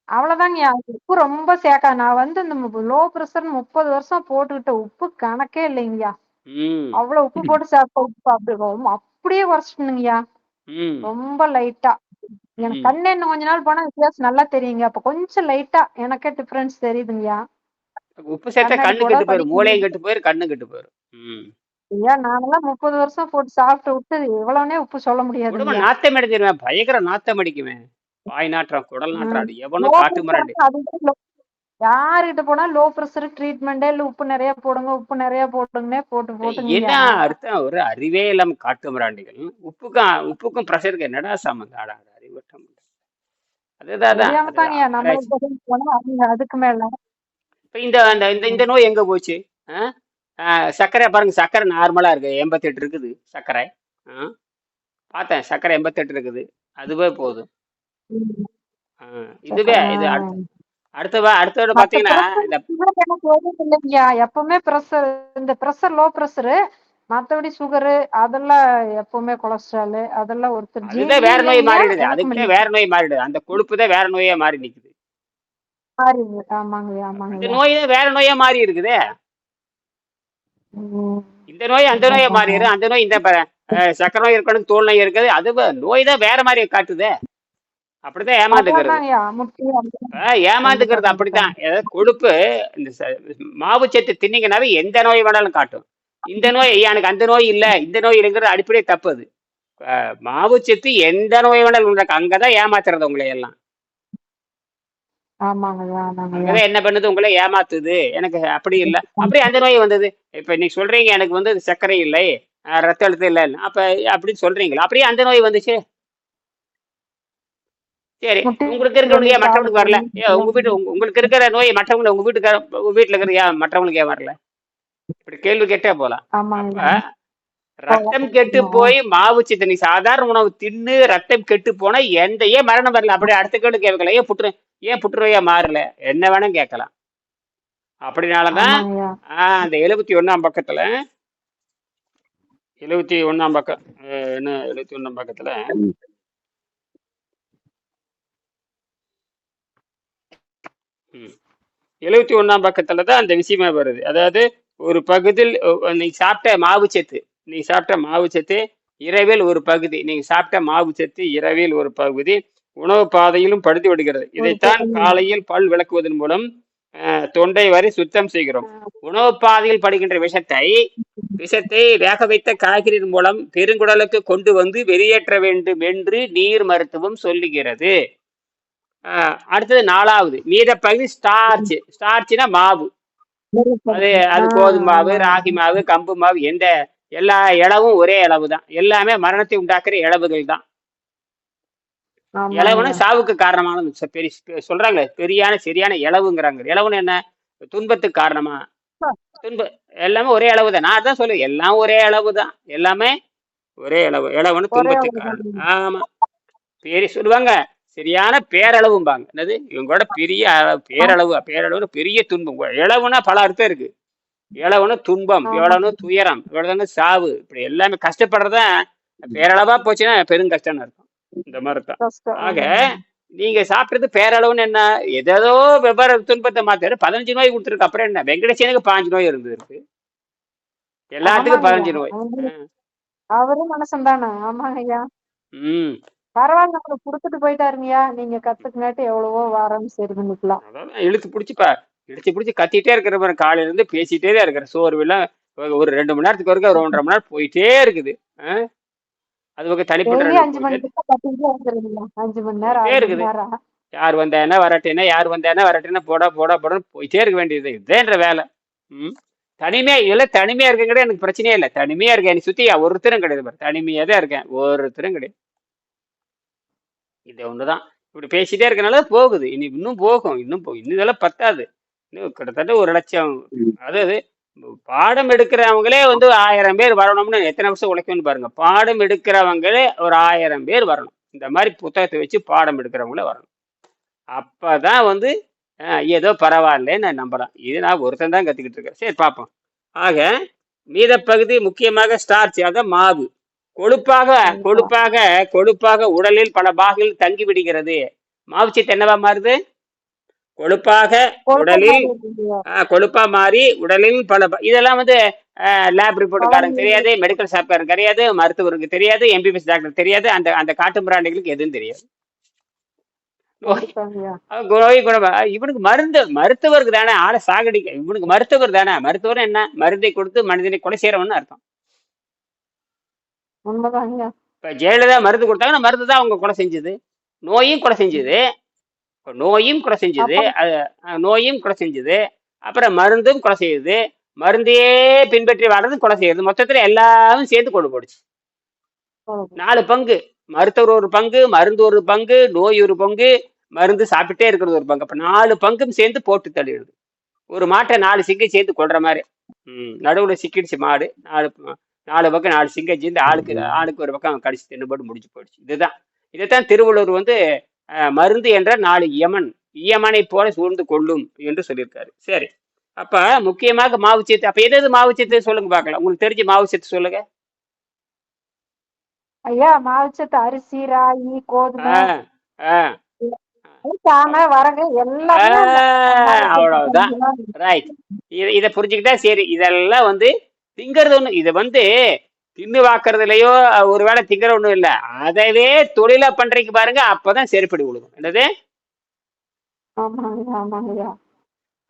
Speaker 2: அவ்வளவுதாங்கய்யா. உப்பு ரொம்ப சேர்க்காது நான் வந்து இந்த லோ ப்ரெஷர் முப்பது வருஷம் போட்டுக்கிட்ட உப்பு கணக்கே இல்லைங்கய்யா. அவ்வளவு உப்பு போட்டு சாப்பிட்ட உப்பு அப்படி அப்படியே குறைச்சிட்டணுங்கய்யா
Speaker 1: ம்.
Speaker 2: ரொம்ப லைட்டா எனக்கு கண்ணு இன்னும் கொஞ்ச நாள் போனா வித்தியாசம் நல்லா தெரியுங்க அப்ப கொஞ்சம் லைட்டா எனக்கே டிஃபரன்ஸ் தெரியுதுங்கய்யா.
Speaker 1: உப்பு சேர்த்தா கண்ணு கெட்டு
Speaker 2: படிக்க
Speaker 1: மூளையும் கெட்டு போயிடும் கண்ணும் கெட்டு போயிடும் ம்.
Speaker 2: ஐயா நானெல்லாம் முப்பது வருஷம் போட்டு சாப்பிட்டு விட்டு எவ்வளவுனே உப்பு சொல்ல முடியாதுங்கய்யா
Speaker 1: நாத்தம் அடிச்சிருவேன் பயங்கர நாத்தம் அடிக்குவேன் வாய் நாற்றம் குடல் அது எவனோ காட்டு மிராண்டி.
Speaker 2: யாருகிட்ட போனா லோ ப்ரெஷர் ட்ரீட்மெண்டே இல்ல உப்பு நிறைய போடுங்க உப்பு நிறைய போடுங்கன்னே போட்டு
Speaker 1: என்ன
Speaker 2: போட்டுங்கய்யா
Speaker 1: அர்த்தம்? ஒரு அறிவே இல்லாம காட்டு மிராண்டிகள். உப்புக்கும் உப்புக்கும் ப்ரெஷருக்கு என்னடா சம்மந்தம்? ஆடா அறிவட்டம் அதுதான்.
Speaker 2: அதுக்கு மேல.
Speaker 1: இப்ப இந்த இந்த இந்த நோய் எங்க போச்சு? சர்க்கரை பாருங்க சர்க்கரை நார்மலா இருக்கு. எண்பத்தெட்டு இருக்குது சர்க்கரை. ஆ? பார்த்தேன் சர்க்கரை எண்பத்தெட்டு இருக்குது. அதுவே போதும். இதுவே இது
Speaker 2: ஆ.
Speaker 1: அடுத்த பாத்தீங்கன்னா
Speaker 2: எப்பவுமே ப்ரெஷர் இந்த ப்ரெஷர் லோ ப்ரெஷரு மத்தபடி சுகரு அதெல்லாம் எப்பவுமே கொலஸ்ட்ரால் அதெல்லாம் ஒருத்தர்
Speaker 1: வேற நோய் மாறிடுது.
Speaker 2: எனக்கும்
Speaker 1: அதுக்கே
Speaker 2: இல்லை
Speaker 1: வேற நோய் மாறிடுது. அந்த கொழுப்பு தான் வேற நோயா மாறி நிக்குது.
Speaker 2: மாறிடுது. ஆமாங்கய்யா ஆமாங்கய்யா.
Speaker 1: நோய் தான் வேற நோயா மாறி இருக்குதே.
Speaker 2: ம்.
Speaker 1: இந்த நோய் அந்த நோயை
Speaker 2: ஆமாங்க.
Speaker 1: மாறிடு அந்த நோய் இந்த அஹ், சக்கரை நோய் இருக்கணும் தோல் நோய் இருக்குது. அது வ- நோய் தான் வேற மாதிரி காட்டுதே. அப்படிதான் ஏமாந்துக்கிறது.
Speaker 2: அதான்தாங்கய்யா முக்கியம்
Speaker 1: அஹ், ஏமாந்துக்கிறது
Speaker 2: கண்டிப்பா,
Speaker 1: அப்படித்தான். ஏதாவது கொழுப்பு இந்த ச- மாவுச்சத்து தின்னீங்கன்னாவே எந்த நோய் வேணாலும் காட்டும். இந்த நோய் ஐயா, எனக்கு அந்த நோய் இல்ல. இந்த நோய் இல்லைங்கிறது அடிப்படையே தப்பு அது. அஹ், மாவுச்சத்து எந்த நோய் வேணாலும் உண்டாக்கும். அங்கதான் ஏமாத்துறது உங்களை எல்லாம்
Speaker 2: ஆமாங்கய்யா ஆமாங்கய்யா
Speaker 1: அங்கதான் என்ன பண்ணுது? உங்களை ஏமாத்துது. எனக்கு அப்படி இல்லை. அப்படி அந்த நோய் வந்தது. இப்ப நீ சொல்றீங்க எனக்கு வந்து சர்க்கரை இல்லை. ரத்த அழுத்தம் இல்லை அப்ப அப்படின்னு சொல்றீங்களா? அப்படியே அந்த நோய் வந்துச்சு. சரி. உங்களுக்கு இருக்கிற நோய் மற்றவங்களுக்கு வரல? உங்க வீட்டு உங்க- உங்களுக்கு இருக்கிற நோய் மற்றவங்களுக்கு உங்க வீட்டுக்கார உங்க வீட்டுல இருக்கிற ஏன் மற்றவங்களுக்கு ஏன் வரல? இப்படி கேள்வி கேட்டே போலாம். ரத்தம் கெட்டு போய் மாவு சித்த நீ சாதாரண உணவு தின்னு ரத்தம் கெட்டு போனா எந்த ஏன் மரணம் வரல. அப்படியே அடுத்த கேள்வி கேட்கல. ஏன் புற்று ஏன் புற்றுநோயா மாறல? என்ன வேணும் கேட்கலாம். அப்படினாலதான் ஆஹ் அந்த எழுபத்தி ஒண்ணாம் பக்கத்துல எழுபத்தி ஒண்ணாம் பக்கம் என்ன எழுபத்தி ஒண்ணாம் பக்கத்துல. எழுபத்தி ஒண்ணாம் பக்கத்துல தான் அந்த விஷயமே வருது. அதாவது ஒரு பகுதியில் நீ சாப்பிட்ட மாவு சத்து நீ சாப்பிட்ட மாவு சத்து இரவில் ஒரு பகுதி நீங்க சாப்பிட்ட மாவு சத்து இரவில் ஒரு பகுதி உணவு பாதையிலும் படுத்து விடுகிறது. இதைத்தான் காலையில் பல் விளக்குவதன் மூலம் தொண்டை வரை சுத்தம் செய்கிறோம். உணவு பாதையில் படுகின்ற விஷத்தை விஷத்தை வேக வைத்த காய்கறியின் மூலம் பெருங்குடலுக்கு கொண்டு வந்து வெளியேற்ற வேண்டும் என்று நீர் மருத்துவம் சொல்லுகிறது. அடுத்தது நாலாவது. மீத பகுதி ஸ்டார்ச் ஸ்டார்ச்னா மாவு. அது அது கோதுமை மாவு ராகி மாவு கம்பு மாவு எந்த எல்லா இளவும் ஒரே இளவு தான் எல்லாமே மரணத்தை உண்டாக்குற இளவுகள் தான் இளவுனா
Speaker 2: ஆமாங்கய்யா
Speaker 1: சாவுக்கு பெரிய சொல்றாங்களே பெரியான சரியான இளவுங்கிறாங்க. இளவுன்னு என்ன? துன்பத்துக்கு காரணமா? துன்ப எல்லாமே ஒரே அளவு தான் நான் அதான் சொல்லுவேன் எல்லாம் ஒரே அளவு தான் எல்லாமே ஒரே அளவு இளவுன்னு துன்பத்துக்கு காரணம். ஆமா. பெரிய சொல்லுவாங்க சரியான பேரளவும்பாங்க. என்னது? இவங்களோட பெரிய அளவு பேரளவு பேரளவுன்னு பெரிய துன்பம். இளவுனா பல அர்த்தம் இருக்கு. இளவுன்னு துன்பம். எவ்வளவுன்னு துயரம் எவ்வளவுன்னு சாவு இப்படி எல்லாமே கஷ்டப்படுறதான் பேரளவா போச்சுன்னா பெரும் கஷ்டம்னு இருக்கும் இந்த மாதிரி தான்
Speaker 2: கஷ்டம்
Speaker 1: ஆக. நீங்க சாப்பிட்டது பேரளவுன்னு என்ன? ஏதோ வெவ்வேறு துன்பத்தை மாத்தாரு பதினஞ்சு நோய் கொடுத்துருக்கு. அப்புறம் என்ன? வெங்கடேசனுக்கு பாஞ்சு நோய் இருந்திருக்கு. எல்லாத்துக்கும் பதினஞ்சு. நோய்.
Speaker 2: அவரு- அவரும் மனுஷன் தானே ஆமாங்கய்யா
Speaker 1: ம்.
Speaker 2: பரவாயில்ல நம்மளுக்கு கொடுத்துட்டு போயிட்டாருங்கய்யா. நீங்க கத்துக்குங்காட்டி எவ்வளவோ வாரம் சரி பண்ணிக்கலாம்
Speaker 1: அதான். இழுத்து பிடிச்சிப்பா இழுத்து பிடிச்சி கத்திட்டே இருக்கிற பாரு காலையில இருந்து பேசிட்டே தான் இருக்கிற சோர்வெல்லாம் ஒரு- ஒரு ரெண்டு மணி நேரத்துக்கு வரைக்கும் ஒரு ஒன்றரை மணி நேரம் போயிட்டே இருக்குது? அது பக்கம் தனிப்பட்ட யார் வந்தானா வரட்டேனா யார் வந்தானா வரட்டேனா போடா போடா போடான்னு போயிட்டே இருக்க வேண்டியது இதேன்ற வேலை. ம்? தனிமையா இல்ல தனிமையா இருக்க கிடையாது எனக்கு பிரச்சனையே இல்லை. தனிமையா இருக்கேன். என்னை சுத்தி ஒருத்தரும் கிடையாது பாரு. தனிமையா தான் இருக்கேன். ஒருத்தரும் கிடையாது. இது ஒண்ணுதான். இப்படி பேசிட்டே இருக்கனால போகுது. இனி இன்னும் போகும். இன்னும் போகும் இன்னும் இதெல்லாம் பத்தாது. இன்னும் கிட்டத்தட்ட ஒரு லட்சம். அதாவது பாடம் எடுக்கிறவங்களே வந்து ஆயிரம் பேர் வரணும்னு எத்தனை வருஷம் உழைக்கணும்னு பாருங்க. பாடம் எடுக்கிறவங்களே ஒரு ஆயிரம் பேர் வரணும். இந்த மாதிரி புத்தகத்தை வச்சு பாடம் எடுக்கிறவங்களே வரணும். அப்பதான் வந்து ஏதோ பரவாயில்லன்னு நான் நம்புறேன். இது நான் ஒருத்தன் தான் கத்துக்கிட்டு இருக்கேன். சரி பார்ப்போம். ஆக மீத பகுதி முக்கியமாக ஸ்டார்ச் அதான் மாவு. கொழுப்பாக கொழுப்பாக கொழுப்பாக உடலில் பல பாகங்களில் தங்கி விடுகிறது மாவுச்சத்து என்னவா மாறுது? கொழுப்பாக உடலில் கொழுப்பா மாறி உடலில் பல இதெல்லாம் வந்து லேப் ரிப்போர்ட்டுக்காரங்க தெரியாது மெடிக்கல் ஷாப்காரங்க தெரியாது மருத்துவருக்கு தெரியாது எம்பிபிஎஸ் டாக்டர் தெரியாது அந்த அந்த காட்டு மிராண்டிகளுக்கு எதுவும் தெரியாது. நோய் குணமா இவனுக்கு மருந்து மருத்துவருக்கு தானே ஆளை சாகடிக்க இவனுக்கு மருத்துவர் தானே மருத்துவர் என்ன? மருந்தை கொடுத்து மனிதனை கொலை செய்யறவன்னு அர்த்தம். இப்ப ஜெயலலிதா மருந்து கொடுத்தாங்கன்னா மருந்து தான் அவங்க கொலை செஞ்சது. நோயும் கொலை செஞ்சது. நோயும் கொலை செஞ்சது நோயும் கொலை செஞ்சது அப்புறம் மருந்தும் கொலை செய்யுது மருந்தையே பின்பற்றி வர்றதும் கொலை செய்யுது. மொத்தத்துல எல்லாரும் சேர்த்து கொண்டு போடுச்சு. நாலு பங்கு. மருத்துவர் ஒரு பங்கு மருந்து ஒரு பங்கு நோய் ஒரு பங்கு மருந்து சாப்பிட்டே இருக்கிறது ஒரு பங்கு. அப்ப நாலு பங்கும் சேர்ந்து போட்டு தள்ளிடுது. ஒரு மாட்டை நாலு சிங்கை சேர்த்து கொள்ற மாதிரி. ம் நடுவுல சிக்கிடுச்சு மாடு. நாலு நாலு பக்கம் நாலு சிங்கை சேர்ந்து ஆளுக்கு ஆளுக்கு ஒரு பக்கம் கடிச்சு தின்னு போட்டு முடிச்சு போயிடுச்சு. இதுதான். இதைத்தான் திருவள்ளுவர் வந்து மருந்து என்ற நாலு யமன். யமனை போல சூழ்ந்து கொள்ளும் என்று சொல்லியிருக்காரு. சரி. அப்ப முக்கியமாக மாவு சத்து அப்ப எது எது மாவு சத்து சொல்லுங்க பார்க்கலாம். உங்களுக்கு தெரிஞ்ச மாவு சத்து சொல்லுங்க.
Speaker 2: ஐயா மாவுச்சத்து அரிசி ராகி கோதுமை.
Speaker 1: அவ்வளவுதான். ரைட் இதை இதை புரிஞ்சுக்கிட்டா சரி. இதெல்லாம் வந்து திங்கிறது ஒண்ணு. இதை வந்து தின்னு வாக்குறதுலயோ ஒருவேளை திங்கிற ஒண்ணும் இல்ல. அதவே தொழிலா பண்றீங்க பாருங்க அப்பதான் செருப்படி விழுகும் என்னது?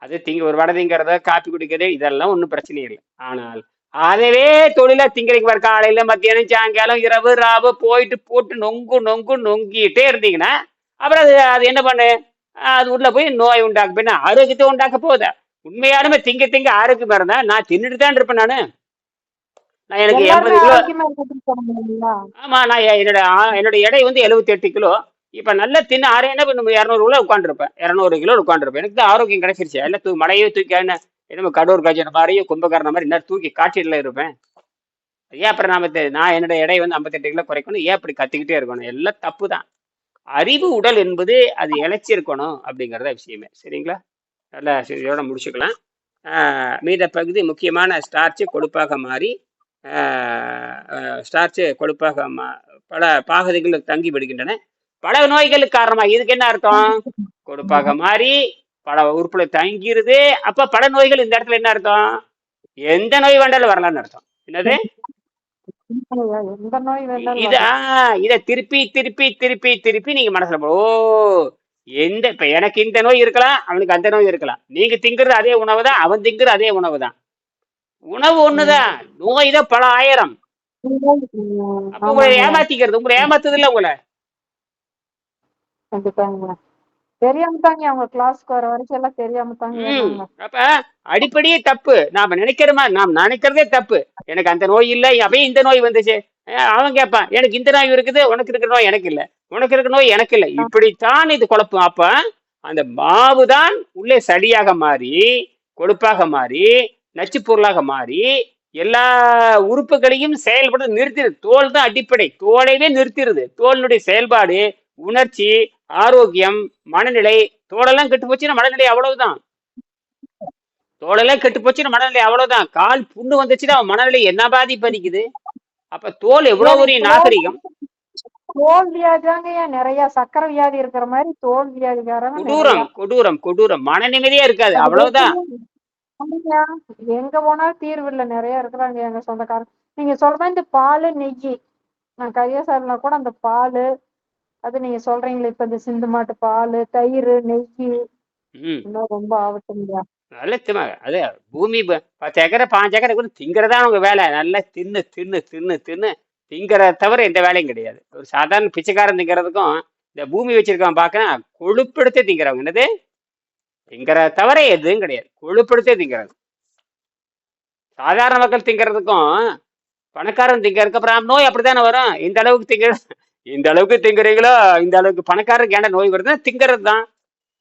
Speaker 1: அது திங்க ஒரு வடை திங்கிறதோ காப்பி குடிக்கிறது இதெல்லாம் ஒன்றும் பிரச்சனை இல்லை. ஆனால் அதவே தொழிலா திங்கிறீங்க பாரு காலையில மத்தியானம் சாயங்காலம் இரவு ராவு போயிட்டு போட்டு நொங்கு நொங்கு நொங்கிட்டே இருந்தீங்கன்னா அப்புறம் அது அது என்ன பண்ணு? அது உள்ள போய் நோய் உண்டாக்க போய் ஆரோக்கியத்தை உண்டாக்க போகுதா? உண்மையாலுமே திங்க திங்க ஆரோக்கியமா இருந்தா நான் தின்னுட்டு தான் இருப்பேன் நானு. நான் எனக்கு எண்பது கிலோ ஆமா நான் என்னோட என்னோட எடை வந்து 78 கிலோ. இப்ப நல்லா தின்னு ஆறு என்ன பண்ணும் இரநூறு கிலோ உட்காந்துருப்பேன் இரநூறு கிலோ உட்காந்துருப்பேன் எனக்கு தான் ஆரோக்கியம் கிடைச்சிருச்சு. எல்லாம் தூ மலையே தூக்கி என்ன என்ன கடூர் காய்ச்சல் மாதிரியும் கும்பகரண மாதிரி என்ன தூக்கி காட்டில இருப்பேன். ஏன் அப்புறம் நாம நான் என்னோட எடை வந்து 58 கிலோ குறைக்கணும்? ஏன் இப்படி கத்திக்கிட்டே இருக்கணும்? எல்லாம் தப்பு தான் அறிவு உடல் என்பது அது இழைச்சிருக்கணும் அப்படிங்கிறத விஷயமே. சரிங்களா? நல்லா இதோட முடிச்சுக்கலாம். மீத பகுதி முக்கியமான ஸ்டார்ச்சு கொழுப்பாக மாறி ஸ்டார்ச்சு கொழுப்பாக மா- பல பாகதிகள் தங்கி விடுகின்றன. பல நோய்களுக்கு காரணமாக இதுக்கு என்ன அர்த்தம்? கொழுப்பாக மாறி பல உறுப்புல தங்கிருது. அப்ப பல நோய்கள் இந்த இடத்துல என்ன அர்த்தம்? எந்த நோய் வேண்டாலும் வரலாம்னு அர்த்தம். என்னது? இத திருப்பி திருப்பி திருப்பி திருப்பி நீங்க மனசுல போ- ஓ எந்த இப்ப எனக்கு இந்த நோய் இருக்கலாம் அவனுக்கு அந்த நோய் இருக்கலாம். நீங்க திங்குறது அதே உணவு தான் அவன் திங்குறது அதே உணவு தான் உணவு ஒண்ணுதான். நோய் தான் பல ஆயிரம். அப்ப உங்களை. ஏமாத்திக்கிறது. உங்களை ஏமாத்துது இல்ல உங்களை?
Speaker 2: தெரியாம தாங்க அவங்க கிளாஸ்க்கு வர வரைக்கும் எல்லாம் தெரியாம தாங்க.
Speaker 1: அப்ப அடிப்படையே தப்பு. நாம நினைக்கிறோமா நாம் நினைக்கிறதே தப்பு. எனக்கு அந்த நோய் இல்ல. அப்பயே இந்த நோய் வந்துச்சு. அவன் கேட்பான் எனக்கு இந்த நோய் இருக்குது. உனக்கு இருக்கிற நோய் எனக்கு இல்ல. உனக்கு இருக்கிற நோய் எனக்கு இல்ல. இப்படித்தான் இது குழப்பம் அப்ப அந்த மாவு தான் உள்ளே சளியாக மாறி கொழுப்பாக மாறி நச்சுப் பொருளாக மாறி எல்லா உறுப்புகளையும் செயல்பட நிறுத்திடுது தோல் தான் அடிப்படை. தோலைவே நிறுத்திடுது தோலினுடைய செயல்பாடு உணர்ச்சி ஆரோக்கியம் மனநிலை தோலெல்லாம் கெட்டு போச்சுன்னா மனநிலை அவ்வளவுதான். தோலெல்லாம் கெட்டு போச்சுன்னா மனநிலை அவ்வளவுதான். கால் புண்ணு வந்துச்சுன்னா அவன் மனநிலை என்ன பாதிப்பு அளிக்குது? அப்ப தோல் எவ்வளவு ஒரு நாகரிகம்?
Speaker 2: தோல் வியாதிதாங்க ஏன்? நிறைய சக்கரை வியாதி இருக்கிற மாதிரி தோல் வியாதிக்காரங்க
Speaker 1: கொடூரம் கொடூரம் கொடூரம். மன நிம்மதியே இருக்காது. அவ்வளவுதான்.
Speaker 2: ஆமாங்க. எங்க போனாலும் தீர்வு இல்ல. நிறைய இருக்கிறாங்க எங்க சொந்தக்காரங்க. நீங்க சொல்ற மாதிரி இந்த பால் நெய். நான் கையசாரில கூட அந்த பால் அது நீங்க சொல்றீங்களே இப்ப இந்த சிந்து மாட்டு பால் தயிர் நெய்.
Speaker 1: ம்.
Speaker 2: இன்னும் ரொம்ப ஆபத்துங்க
Speaker 1: நல்ல அது பூமி ப- பத்து ஏக்கரை பாஞ்சு ஏக்கரை கூட திங்கிறதா உங்க வேலை. நல்லா தின்னு தின்னு தின்னு தின்னு திங்கிறத தவிர எந்த வேலையும் கிடையாது. ஒரு சாதாரண பிச்சைக்காரன் திங்கிறதுக்கும் இந்த பூமி வச்சிருக்கவன் பார்க்க கொழுப்பெடுத்து திங்கிறவங்க. என்னது? திங்கிறத தவிர எதுவும் கிடையாது. கொழுப்பெடுத்தே திங்கிறது. சாதாரண மக்கள் திங்கிறதுக்கும் பணக்காரன் திங்கிறதுக்கு அப்புறம் நோய் அப்படித்தானே வரும்? இந்த அளவுக்கு திங்க இந்த அளவுக்கு திங்குறீங்களோ இந்த அளவுக்கு பணக்காரருக்கு ஏன்டா நோய் வருதுன்னா திங்கிறது தான்.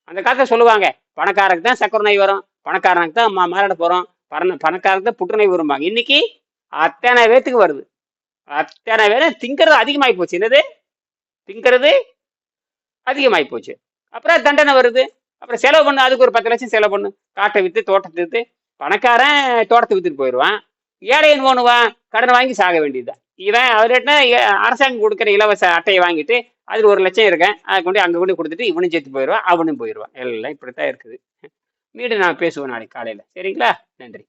Speaker 1: அந்த காலத்தில் சொல்லுவாங்க பணக்காரருக்கு தான் சக்கரை நோய் வரும் பணக்காரனுக்கு தான் மா- மாரடை போகிறோம் பண பணக்காரருக்கு தான் புற்றுநோய் வரும்பாங்க. இன்னைக்கு அத்தனை பேத்துக்கு வருது. அத்தனை பேரும் திங்கிறது அதிகமாகி போச்சு என்னது? திங்கிறது அதிகமாகி போச்சு அப்புறம் தண்டனை வருது. அப்புறம் செலவு பண்ணு அதுக்கு ஒரு பத்து லட்சம் செலவு பண்ணு. காட்டை விற்று தோட்டத்தை விற்று பணக்காரன் தோட்டத்தை விற்றுட்டு போயிடுவான். ஏழை என்ன பண்ணுவான் கடன் வாங்கி சாக வேண்டியதுதான். இவன் அவர்கிட்ட அரசாங்கம் கொடுக்குற இலவச அட்டையை வாங்கிட்டு அதில் ஒரு லட்சம் இருக்கேன். அதை கொண்டு அங்கே கொண்டு கொடுத்துட்டு இவனும் சேர்த்து போயிடுவான் அவனும் போயிடுவான். எல்லாம் இப்படித்தான் இருக்குது. மீண்டும் நான் பேசுவேன் நாளைக்கு காலையில். சரிங்களா? நன்றி.